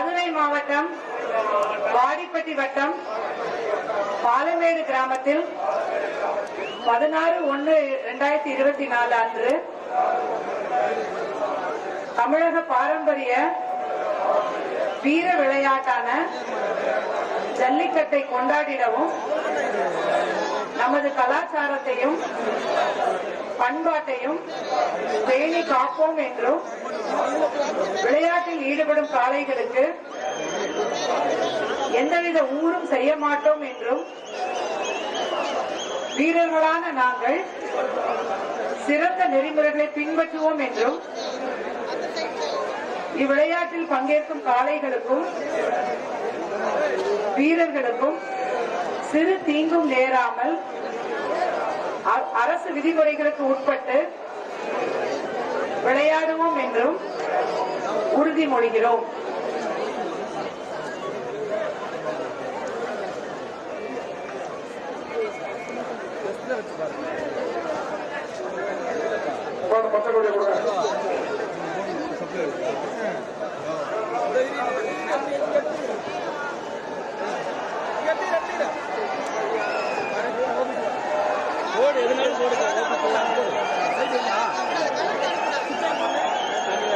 மதுரை மாவட்டம் வாடிப்பட்டி வட்டம் பாலமேடு கிராமத்தில் பதினாறு ஒன்று இரண்டாயிரத்தி இருபத்தி நாலு அன்று தமிழக பாரம்பரிய வீர விளையாட்டான ஜல்லிக்கட்டை கொண்டாடிடவும் நமது கலாச்சாரத்தையும் பண்பாட்டையும் பேணி காப்போம் என்றும் விளையாட்டில் காளைகளுக்கு எந்தவித ஊரும் செய்ய மாட்டோம் என்றும் வீரர்களான நாங்கள் சிறந்த நெறிமுறைகளை பின்பற்றுவோம் என்றும் இவ்விளையாட்டில் பங்கேற்கும் காளைகளுக்கும் வீரர்களுக்கும் சிறு தீங்கும் நேராமல் அரசு விதிமுறைகளுக்கு உட்பட்டு விளையாடுவோம் என்றும் உறுதிமொழிகிறோம் பச்சை கொடியை கொடுங்க.